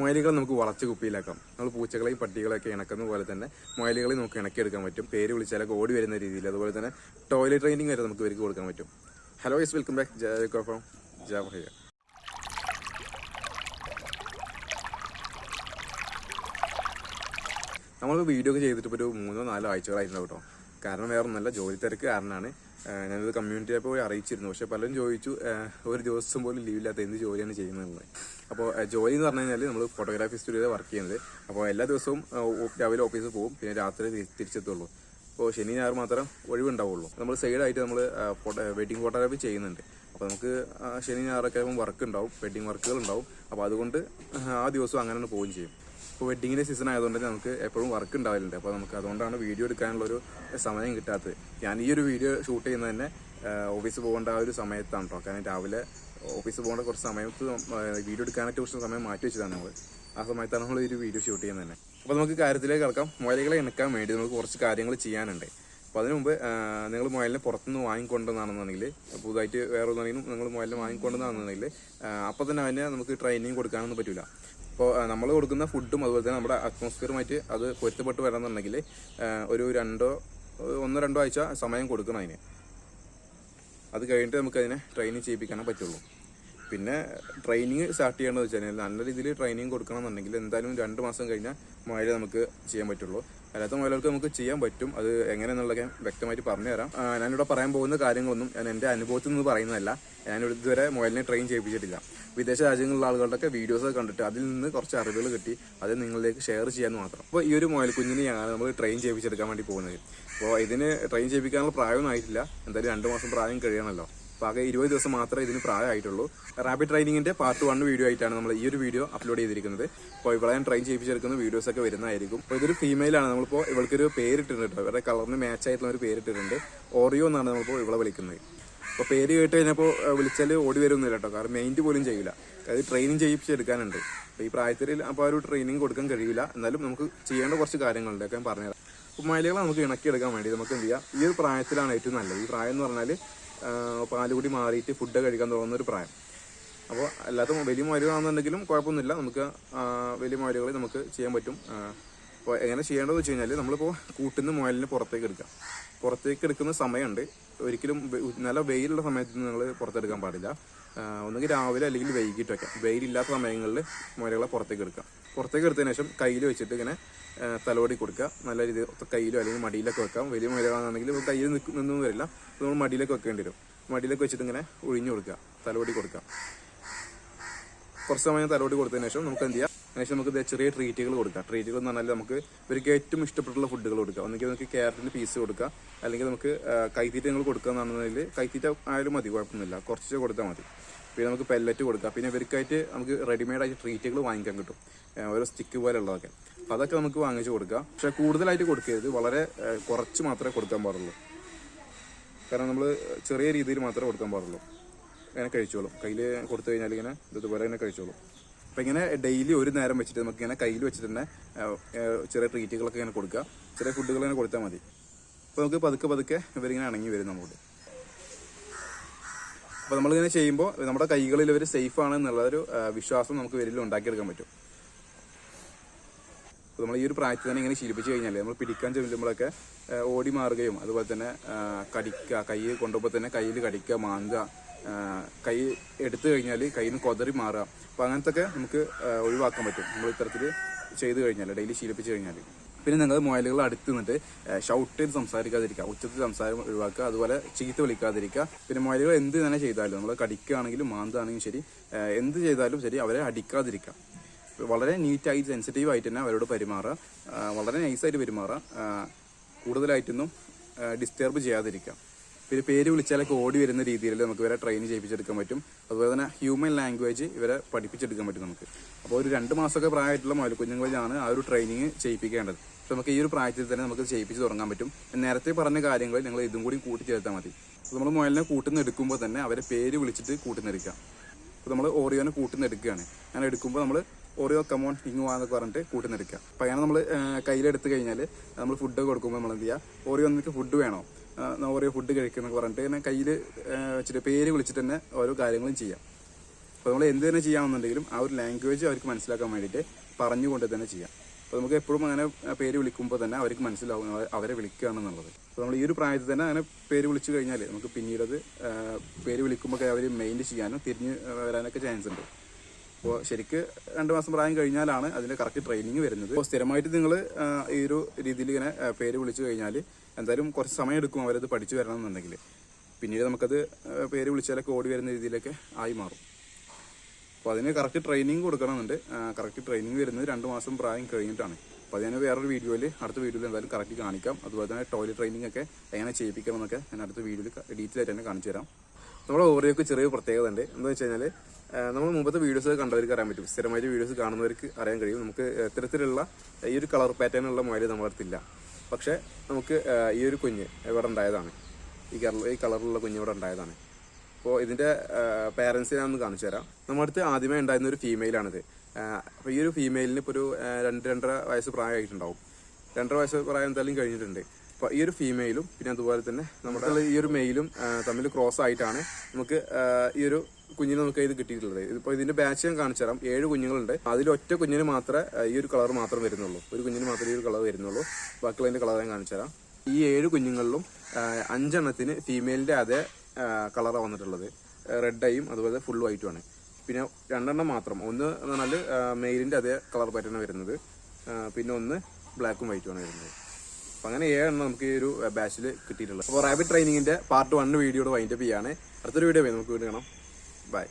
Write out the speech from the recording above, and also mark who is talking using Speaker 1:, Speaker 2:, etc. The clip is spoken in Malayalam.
Speaker 1: മുയലുകളെ നമുക്ക് വളച്ച് കുപ്പിയിലാക്കാം. നമ്മൾ പൂച്ചകളെയും പട്ടികളെയൊക്കെ ഇണക്കുന്ന പോലെ തന്നെ മുയലുകളെ നമുക്ക് ഇണക്കിയെടുക്കാൻ പറ്റും. പേര് വിളിച്ചാലൊക്കെ ഓടി വരുന്ന രീതിയിൽ അതുപോലെ തന്നെ ടോയ്ലറ്റ് ട്രെയിനിങ് വരെ നമുക്ക് ഇവർക്ക് കൊടുക്കാൻ പറ്റും. Hello yes welcome back Jaya കോഫം Jaya നമ്മൾ വീഡിയോ ഒക്കെ ചെയ്തിട്ട് ഇപ്പോൾ ഒരു മൂന്നോ നാലോ ആഴ്ചകളായിരുന്നു കേട്ടോ. കാരണം വേറെ ഒന്നല്ല ജോലി തിരക്ക് കാരണമാണ് ഞാനത് കമ്മ്യൂണിറ്റിയെ പോയി അറിയിച്ചിരുന്നു. പക്ഷെ പലരും ചോദിച്ചു ഒരു ദിവസം പോലും ലീവില്ലാത്ത എന്ത് ജോലിയാണ് ചെയ്യുന്നത് അപ്പോൾ ജോലി എന്ന് പറഞ്ഞു കഴിഞ്ഞാൽ നമ്മൾ ഫോട്ടോഗ്രാഫി സ്റ്റുഡിയോയിൽ വർക്ക് ചെയ്യുന്നത്. അപ്പോൾ എല്ലാ ദിവസവും രാവിലെ ഓഫീസിൽ പോകും. പിന്നെ രാത്രി തിരിച്ചെത്തുള്ളൂ. അപ്പോൾ ശനി ഞായർ മാത്രം ഒഴിവുണ്ടാവുള്ളൂ. നമ്മൾ സൈഡായിട്ട് നമ്മൾ ഫോട്ടോ വെഡിങ് ഫോട്ടോഗ്രാഫി ചെയ്യുന്നുണ്ട്. അപ്പോൾ നമുക്ക് ശനി ഞായറൊക്കെ ആകുമ്പോൾ വർക്ക് ഉണ്ടാവും. വെഡിങ് വർക്കുകൾ ഉണ്ടാവും. അപ്പോൾ അതുകൊണ്ട് ആ ദിവസം അങ്ങനെ പോവുകയും ചെയ്യും. ഇപ്പോൾ വെഡിങ്ങിന്റെ സീസൺ ആയതുകൊണ്ട് തന്നെ നമുക്ക് എപ്പോഴും വർക്ക് ഉണ്ടാവലുണ്ട്. അപ്പോൾ നമുക്ക് അതുകൊണ്ടാണ് വീഡിയോ എടുക്കാനുള്ളൊരു സമയം കിട്ടാത്തത്. ഞാൻ ഈ ഒരു വീഡിയോ ഷൂട്ട് ചെയ്യുന്നത് തന്നെ ഓഫീസിൽ പോകേണ്ട ആ ഒരു സമയത്താണ് കേട്ടോ കാരണം രാവിലെ ഓഫീസ് പോകേണ്ട കുറച്ച് സമയത്ത് വീഡിയോ എടുക്കാനായിട്ട് കുറച്ച് സമയം മാറ്റി വെച്ചതാണ് നമ്മൾ ആ സമയത്താണ് നമ്മൾ ഈ ഒരു വീഡിയോ ഷൂട്ട് ചെയ്യുന്നത് തന്നെ. അപ്പോൾ നമുക്ക് കാര്യത്തിലേക്ക് കിടക്കാം. മുയലുകളെ ഇണക്കാൻ വേണ്ടി നമുക്ക് കുറച്ച് കാര്യങ്ങൾ ചെയ്യാനുണ്ട്. അപ്പോൾ അതിനു മുമ്പ് നിങ്ങൾ മുയലിനെ പുറത്തുനിന്ന് വാങ്ങിക്കൊണ്ടെന്നാണെന്നുണ്ടെങ്കിൽ പുതുതായിട്ട് വേറെ ഒന്നാണെങ്കിലും നിങ്ങൾ മുയലിനെ വാങ്ങിക്കൊണ്ടെന്നാണെന്നുണ്ടെങ്കിൽ അപ്പോൾ തന്നെ അതിനെ നമുക്ക് ട്രെയിനിങ് കൊടുക്കാനൊന്നും പറ്റില്ല അപ്പോൾ നമ്മൾ കൊടുക്കുന്ന ഫുഡും അതുപോലെ തന്നെ നമ്മുടെ അറ്റ്മോസ്ഫിയറുമായിട്ട് അത് പൊരുത്തപ്പെട്ട് വരണമെന്നുണ്ടെങ്കിൽ ഒരു രണ്ടോ ഒന്നോ രണ്ടോ ആഴ്ച സമയം കൊടുക്കണം അതിന്. അത് കഴിഞ്ഞിട്ട് നമുക്കതിനെ ട്രെയിനിങ് ചെയ്യിപ്പിക്കാനേ പറ്റുള്ളൂ. പിന്നെ ട്രെയിനിങ് സ്റ്റാർട്ട് ചെയ്യേണ്ടത് വെച്ച് കഴിഞ്ഞാൽ നല്ല രീതിയിൽ ട്രെയിനിങ് കൊടുക്കണമെന്നുണ്ടെങ്കിൽ എന്തായാലും രണ്ട് മാസം കഴിഞ്ഞാൽ മഴ നമുക്ക് ചെയ്യാൻ പറ്റുള്ളൂ. അല്ലാത്ത മുയലുകൾക്ക് നമുക്ക് ചെയ്യാൻ പറ്റും. അത് എങ്ങനെയെന്നുള്ളതൊക്കെ വ്യക്തമായിട്ട് പറഞ്ഞുതരാം തരാം. ഞാനിവിടെ പറയാൻ പോകുന്ന കാര്യങ്ങളൊന്നും ഞാൻ എന്റെ അനുഭവത്തിൽ നിന്ന് പറയുന്നതല്ല. ഞാൻ ഇതുവരെ മുയലിനെ ട്രെയിൻ ചെയ്യിപ്പിച്ചിട്ടില്ല. വിദേശ രാജ്യങ്ങളിലുള്ള ആളുകളുടെയൊക്കെ വീഡിയോസ് കണ്ടിട്ട് അതിൽ നിന്ന് കുറച്ച് അറിവുകൾ കിട്ടി. അത് നിങ്ങളിലേക്ക് ഷെയർ ചെയ്യാൻ മാത്രം. അപ്പോൾ ഈ ഒരു മുയൽ കുഞ്ഞിനെയാണ് നമ്മൾ ട്രെയിൻ ചെയ്യിപ്പിച്ചെടുക്കാൻ വേണ്ടി പോകുന്നത്. അപ്പോൾ ഇതിന് ട്രെയിൻ ചെയ്യിപ്പിക്കാനുള്ള പ്രായമൊന്നും ആയിട്ടില്ല. എന്തായാലും രണ്ട് മാസം പ്രായം കഴിയണമല്ലോ. അപ്പോൾ ആകെ ഇരുപത് ദിവസം മാത്രമേ ഇതിന് പ്രായമായിട്ടുള്ളൂ. റാബിറ്റ് ട്രെയിനിങ്ങിന്റെ പാർട്ട് വൺ വീഡിയോ ആയിട്ടാണ് നമ്മൾ ഈ ഒരു വീഡിയോ അപ്ലോഡ് ചെയ്തിരിക്കുന്നത്. അപ്പോൾ ഇവളെ ഞാൻ ട്രെയിൻ ചെയ്യിപ്പിച്ചെടുക്കുന്ന വീഡിയോസ് ഒക്കെ വരുന്നതായിരിക്കും. അപ്പോൾ ഇതൊരു ഫീമെയിലാണ് നമ്മളിപ്പോൾ ഇവൾക്കൊരു പേരിട്ടിട്ടുണ്ട് കേട്ടോ. ഇവരുടെ കളറിന് മാച്ച് ആയിട്ടുള്ള ഒരു പേരിട്ടിട്ടുണ്ട്. ഓറിയോ എന്നാണ് നമ്മളിപ്പോൾ ഇവളെ വിളിക്കുന്നത്. അപ്പോൾ പേര് കേട്ട് കഴിഞ്ഞപ്പോൾ വിളിച്ചാൽ ഓടി വരുന്നില്ല കേട്ടോ. കാരണം മെയിന്റ് പോലും ചെയ്യില്ല അത് ട്രെയിനിങ് ചെയ്യിപ്പിച്ചെടുക്കാനുണ്ട്. അപ്പോൾ ഈ പ്രായത്തിൽ അപ്പോൾ ഒരു ട്രെയിനിങ് കൊടുക്കാൻ കഴിയില്ല എന്നാലും നമുക്ക് ചെയ്യേണ്ട കുറച്ച് കാര്യങ്ങളുണ്ട് ഒക്കെ ഞാൻ പറഞ്ഞുതരാം. അപ്പോൾ മലയാളം നമുക്ക് ഇണക്കിയെടുക്കാൻ വേണ്ടി നമുക്ക് എന്ത് ചെയ്യാം? ഈ ഒരു പ്രായത്തിലാണ് ഏറ്റവും നല്ലത്. ഈ പ്രായം എന്ന് പറഞ്ഞാൽ പാലുകൂടി മാറിയിട്ട് ഫുഡ് കഴിക്കാൻ തുടങ്ങുന്ന ഒരു പ്രായം. അപ്പോൾ അല്ലാത്ത വലിയ മുയലുകളാണെന്നുണ്ടെങ്കിലും കുഴപ്പമൊന്നുമില്ല. നമുക്ക് വലിയ മരുകൾ നമുക്ക് ചെയ്യാൻ പറ്റും. അപ്പോൾ എങ്ങനെ ചെയ്യേണ്ടതെന്ന് വെച്ച് കഴിഞ്ഞാൽ നമ്മളിപ്പോൾ കൂട്ടുന്ന മുയലിനെ പുറത്തേക്ക് എടുക്കാം. പുറത്തേക്ക് എടുക്കുന്ന സമയമുണ്ട്. ഒരിക്കലും നല്ല വെയിലുള്ള സമയത്ത് നിങ്ങൾ പുറത്തെടുക്കാൻ പാടില്ല. ഒന്നുകിൽ രാവിലെ അല്ലെങ്കിൽ വൈകിട്ടൊക്കെ വെയിലില്ലാത്ത സമയങ്ങളിൽ മുരകളെ പുറത്തേക്ക് എടുക്കുക പുറത്തേക്ക് എടുത്തതിന് ശേഷം കയ്യിൽ വെച്ചിട്ട് ഇങ്ങനെ തലോടി കൊടുക്കുക. നല്ല രീതിയിൽ കയ്യിലോ അല്ലെങ്കിൽ മടിയിലൊക്കെ വെക്കാം. വലിയ മുരകളാണെന്നുണ്ടെങ്കിൽ കയ്യിൽ നിന്നൊന്നും വരില്ല. നമ്മൾ മടിയിലൊക്കെ വെക്കേണ്ടി വരും. മടിയിലൊക്കെ വെച്ചിട്ട് ഇങ്ങനെ ഒഴിഞ്ഞു കൊടുക്കുക. തലോടി കൊടുക്കുക. കുറച്ച് സമയം തലോടി കൊടുത്തതിന് ശേഷം നമുക്ക് എന്ത് ചെയ്യാം? അതിനുശേഷം നമുക്ക് ചെറിയ ട്രീറ്റുകൾ കൊടുക്കാം. ട്രീറ്റുകൾ എന്ന് പറഞ്ഞാൽ നമുക്ക് ഇവർക്ക് ഏറ്റവും ഇഷ്ടപ്പെട്ടുള്ള ഫുഡുകൾ കൊടുക്കാം. ഒന്നുകിൽ നമുക്ക് ക്യാരറ്റിന്റെ പീസ് കൊടുക്കാം. അല്ലെങ്കിൽ നമുക്ക് കൈത്തീറ്റ നിങ്ങൾ കൊടുക്കുകയെന്നാണെന്നുണ്ടെങ്കിൽ കൈത്തീറ്റ ആയാലും മതി കുഴപ്പമൊന്നുമില്ല. കുറച്ച് കൊടുത്താൽ മതി. പിന്നെ നമുക്ക് പെല്ലറ്റ് കൊടുക്കാം. പിന്നെ ഇവർക്കായിട്ട് നമുക്ക് റെഡിമെയ്ഡ് ആയിട്ട് ട്രീറ്റുകൾ വാങ്ങിക്കാൻ കിട്ടും. ഓരോ സ്റ്റിക്ക് പോലുള്ളതൊക്കെ അപ്പോൾ അതൊക്കെ നമുക്ക് വാങ്ങിച്ച് കൊടുക്കാം. പക്ഷെ കൂടുതലായിട്ട് കൊടുക്കരുത്. വളരെ കുറച്ച് മാത്രമേ കൊടുക്കാൻ പാടുള്ളൂ. കാരണം നമ്മൾ ചെറിയ രീതിയിൽ മാത്രമേ കൊടുക്കാൻ പാടുള്ളൂ. ഇങ്ങനെ കഴിച്ചോളും. കയ്യിൽ കൊടുത്തു കഴിഞ്ഞാൽ ഇങ്ങനെ ഇതുപോലെ തന്നെ കഴിച്ചോളും. അപ്പം ഇങ്ങനെ ഡെയിലി ഒരു നേരം വെച്ചിട്ട് നമുക്ക് ഇങ്ങനെ കയ്യിൽ വെച്ചിട്ട് തന്നെ ചെറിയ ട്രീറ്റുകളൊക്കെ ഇങ്ങനെ കൊടുക്കുക. ചെറിയ ഫുഡുകൾ ഇങ്ങനെ കൊടുത്താൽ മതി. അപ്പോൾ നമുക്ക് പതുക്കെ പതുക്കെ ഇവരിങ്ങനെ ഇണങ്ങി വരും നമ്മോട്. അപ്പോൾ നമ്മളിങ്ങനെ ചെയ്യുമ്പോൾ നമ്മുടെ കൈകളിൽ ഇവർ സേഫ് ആണ് എന്നുള്ളൊരു വിശ്വാസം നമുക്ക് ഇവരിൽ ഉണ്ടാക്കിയെടുക്കാൻ പറ്റും. അപ്പോൾ നമ്മൾ ഈ ഒരു പ്രായത്തിൽ തന്നെ ഇങ്ങനെ ശീലിപ്പിച്ച് കഴിഞ്ഞാൽ നമ്മൾ പിടിക്കാൻ ചെല്ലുമ്പോഴൊക്കെ ഓടി മാറുകയും അതുപോലെ തന്നെ കടിക്കുക കൈ കൊണ്ടുപോകുമ്പോൾ തന്നെ കയ്യിൽ കടിക്കുക ആ, കൈ എടുത്തു കഴിഞ്ഞാൽ കയ്യിൽ നിന്ന് കൊതറി മാറുക അപ്പോൾ അങ്ങനത്തെ ഒക്കെ നമുക്ക് ഒഴിവാക്കാൻ പറ്റും. നമ്മൾ ഇത്തരത്തിൽ ചെയ്തു കഴിഞ്ഞാൽ ഡെയിലി ശീലിപ്പിച്ച് കഴിഞ്ഞാൽ പിന്നെ നിങ്ങൾ മൊയലുകൾ അടുത്ത് നിന്നിട്ട് ഷൗട്ട് ചെയ്ത് സംസാരിക്കാതിരിക്കുക ഉച്ചത്തിൽ സംസാരം ഒഴിവാക്കുക അതുപോലെ ചീത്ത വിളിക്കാതിരിക്കുക. പിന്നെ മൊയലുകൾ എന്ത് തന്നെ ചെയ്താലും നമ്മൾ കടിക്കുകയാണെങ്കിലും മാന്താണെങ്കിലും ശരി എന്ത് ചെയ്താലും ശരി അവരെ അടിക്കാതിരിക്കുക. വളരെ നീറ്റായി സെൻസിറ്റീവ് ആയിട്ട് തന്നെ അവരോട് പെരുമാറുക. വളരെ നൈസായിട്ട് പെരുമാറുക. കൂടുതലായിട്ടൊന്നും ഡിസ്റ്റർബ് ചെയ്യാതിരിക്കുക. പിന്നെ പേര് വിളിച്ചാലൊക്കെ ഓടി വരുന്ന രീതിയിൽ നമുക്ക് ഇവരെ ട്രെയിൻ ചെയ്യിപ്പിച്ചെടുക്കാൻ പറ്റും. അതുപോലെ തന്നെ ഹ്യൂമൻ ലാംഗ്വേജ് ഇവരെ പഠിപ്പിച്ചെടുക്കാൻ പറ്റും നമുക്ക്. അപ്പോൾ ഒരു രണ്ട് മാസമൊക്കെ പ്രായമായിട്ടുള്ള മുതൽ കുഞ്ഞുങ്ങളിലാണ് ആ ഒരു ട്രെയിനിങ് ചെയ്യിപ്പിക്കേണ്ടത്. അപ്പോൾ നമുക്ക് ഈ ഒരു പ്രായത്തിൽ തന്നെ നമുക്ക് ചെയ്യിപ്പിച്ച് തുടങ്ങാൻ പറ്റും. നേരത്തെ പറഞ്ഞ കാര്യങ്ങൾ നിങ്ങൾ ഇതും കൂടി കൂട്ടിച്ചേർത്താൽ മതി. അപ്പോൾ നമ്മൾ മുയലിനെ കൂട്ടുന്ന എടുക്കുമ്പോൾ തന്നെ അവരെ പേര് വിളിച്ചിട്ട് കൂട്ടുന്നെടുക്കാം അപ്പോൾ നമ്മൾ ഓറിയോനെ കൂട്ടുന്നെടുക്കുകയാണ് അങ്ങനെ എടുക്കുമ്പോൾ നമ്മൾ ഓറിയോ കമോൺ ഇങ്ങ് വാന്നൊക്കെ പറഞ്ഞിട്ട് കൂട്ടുന്നെടുക്കുക. അപ്പോൾ അങ്ങനെ നമ്മൾ കയ്യിലെടുത്ത് കഴിഞ്ഞാൽ നമ്മൾ ഫുഡ് കൊടുക്കുമ്പോൾ നമ്മൾ എന്ത് ചെയ്യുക? ഓറിയോ നിനക്ക് ഫുഡ് വേണോ? ഓറിയോ ഫുഡ് കഴിക്കുന്നൊക്കെ പറഞ്ഞിട്ട് ഇങ്ങനെ കയ്യിൽ വെച്ചിട്ട് പേര് വിളിച്ചിട്ട് തന്നെ ഓരോ കാര്യങ്ങളും ചെയ്യാം. അപ്പോൾ നമ്മൾ എന്ത് തന്നെ ചെയ്യാമെന്നുണ്ടെങ്കിലും ആ ഒരു ലാംഗ്വേജ് അവർക്ക് മനസ്സിലാക്കാൻ വേണ്ടിയിട്ട് പറഞ്ഞുകൊണ്ട് തന്നെ ചെയ്യാം. അപ്പോൾ നമുക്ക് എപ്പോഴും അങ്ങനെ പേര് വിളിക്കുമ്പോൾ തന്നെ അവർക്ക് മനസ്സിലാവും അവരെ വിളിക്കുകയാണെന്നുള്ളത്. അപ്പോൾ നമ്മൾ ഈ ഒരു പ്രായത്തിൽ തന്നെ അങ്ങനെ പേര് വിളിച്ചു കഴിഞ്ഞാൽ നമുക്ക് പിന്നീടത് പേര് വിളിക്കുമ്പോൾ അവർ മെയിന്റ് ചെയ്യാനും തിരിഞ്ഞ് വരാനൊക്കെ ചാൻസ് ഉണ്ട്. അപ്പോൾ ശരിക്ക് രണ്ട് മാസം പ്രായം കഴിഞ്ഞാലാണ് അതിന്റെ കറക്റ്റ് ട്രെയിനിങ് വരുന്നത്. അപ്പോൾ സ്ഥിരമായിട്ട് നിങ്ങൾ ഈ ഒരു രീതിയിൽ ഇങ്ങനെ പേര് വിളിച്ചു കഴിഞ്ഞാൽ എന്തായാലും കുറച്ച് സമയം എടുക്കും അവരത് പഠിച്ചു വരണം എന്നുണ്ടെങ്കിൽ പിന്നീട് നമുക്കത് പേര് വിളിച്ചാലൊക്കെ ഓടി വരുന്ന രീതിയിലൊക്കെ ആയി മാറും. അപ്പോൾ അതിന് കറക്റ്റ് ട്രെയിനിങ് കൊടുക്കണമെന്നുണ്ട്. കറക്റ്റ് ട്രെയിനിങ് വരുന്നത് രണ്ട് മാസം പ്രായം കഴിഞ്ഞിട്ടാണ്. അപ്പോൾ അത് ഞാൻ വേറൊരു വീഡിയോയിൽ അടുത്ത വീഡിയോയിൽ എന്തായാലും കറക്റ്റ് കാണിക്കാം. അതുപോലെ തന്നെ ടോയ്ലറ്റ് ട്രെയിനിങ് ഒക്കെ എങ്ങനെ ചെയ്യിപ്പിക്കണം എന്നൊക്കെ ഞാൻ അടുത്ത വീഡിയോയിൽ ഡീറ്റെയിൽ ആയിട്ട് തന്നെ കാണിച്ചു തരാം. നമ്മുടെ ഓറിയോക്ക് ചെറിയ പ്രത്യേകത ഉണ്ട്. എന്താ വെച്ച് കഴിഞ്ഞാൽ നമ്മൾ മുമ്പത്തെ വീഡിയോസ് കണ്ടവർക്ക് അറിയാൻ പറ്റും. സ്ഥിരമായിട്ട് വീഡിയോസ് കാണുന്നവർക്ക് അറിയാൻ കഴിയും. നമുക്ക് ഇത്തരത്തിലുള്ള ഈ ഒരു കളർ പാറ്റേൺ ഉള്ള മൊബൈൽ നമ്മുടെ പക്ഷേ നമുക്ക് ഈ ഒരു കുഞ്ഞ് ഇവിടെ ഉണ്ടായതാണ്. ഈ കളർ ഈ കളറിലുള്ള കുഞ്ഞ് ഇവിടെ ഉണ്ടായതാണ്. അപ്പോൾ ഇതിന്റെ പേരൻസിനെ ഒന്ന് കാണിച്ചു തരാം. നമ്മുടെ അടുത്ത് ആദ്യമേ ഉണ്ടായിരുന്ന ഒരു ഫീമെയിലാണിത് അപ്പോൾ ഈ ഒരു ഫീമെയിലിന് ഇപ്പോൾ ഒരു രണ്ട് രണ്ടര വയസ്സ് പ്രായമായിട്ടുണ്ടാവും. രണ്ടര വയസ്സ് പ്രായം എന്തായാലും കഴിഞ്ഞിട്ടുണ്ട്. ഈ ഒരു ഫീമെയിലും പിന്നെ അതുപോലെ തന്നെ നമ്മുടെ ഈ ഒരു മെയിലും തമ്മിൽ ക്രോസ് ആയിട്ടാണ് നമുക്ക് ഈ ഒരു കുഞ്ഞിന് നമുക്ക് ഇത് കിട്ടിയിട്ടുള്ളത്. ഇതിപ്പോൾ ഇതിന്റെ ബാച്ച് ഞാൻ കാണിച്ചു തരാം. ഏഴ് കുഞ്ഞുങ്ങളുണ്ട്. അതിൽ ഒറ്റ കുഞ്ഞിന് മാത്രമേ ഈ ഒരു കളർ മാത്രം വരുന്നുള്ളൂ. ഒരു കുഞ്ഞിന് മാത്രമേ ഈ ഒരു കളർ വരുന്നുള്ളൂ. ബാക്കിയുള്ളതിന്റെ കളർ ഞാൻ കാണിച്ചു തരാം. ഈ ഏഴ് കുഞ്ഞുങ്ങളിലും അഞ്ചെണ്ണത്തിന് ഫീമെയിലിന്റെ അതേ കളറാണ് വന്നിട്ടുള്ളത്. റെഡ് ആയും അതുപോലെ ഫുൾ വൈറ്റുമാണ് പിന്നെ രണ്ടെണ്ണം മാത്രം. ഒന്ന് എന്ന് പറഞ്ഞാൽ മെയിലിന്റെ അതേ കളർ പാറ്റേൺ വരുന്നത്. പിന്നെ ഒന്ന് ബ്ലാക്കും വൈറ്റുമാണ് വരുന്നത്. അപ്പം അങ്ങനെ ഏഴെണ്ണം നമുക്ക് ഈ ഒരു ബാച്ചിൽ കിട്ടിയിട്ടുള്ളത്. അപ്പോൾ റാബിറ്റ് ട്രെയിനിങ്ങിന്റെ പാർട്ട് വൺ വീഡിയോയുടെ വൈൻഡപ്പ് ചെയ്യാണ്. അടുത്തൊരു വീഡിയോ നമുക്ക് വീണ്ടും കാണാം.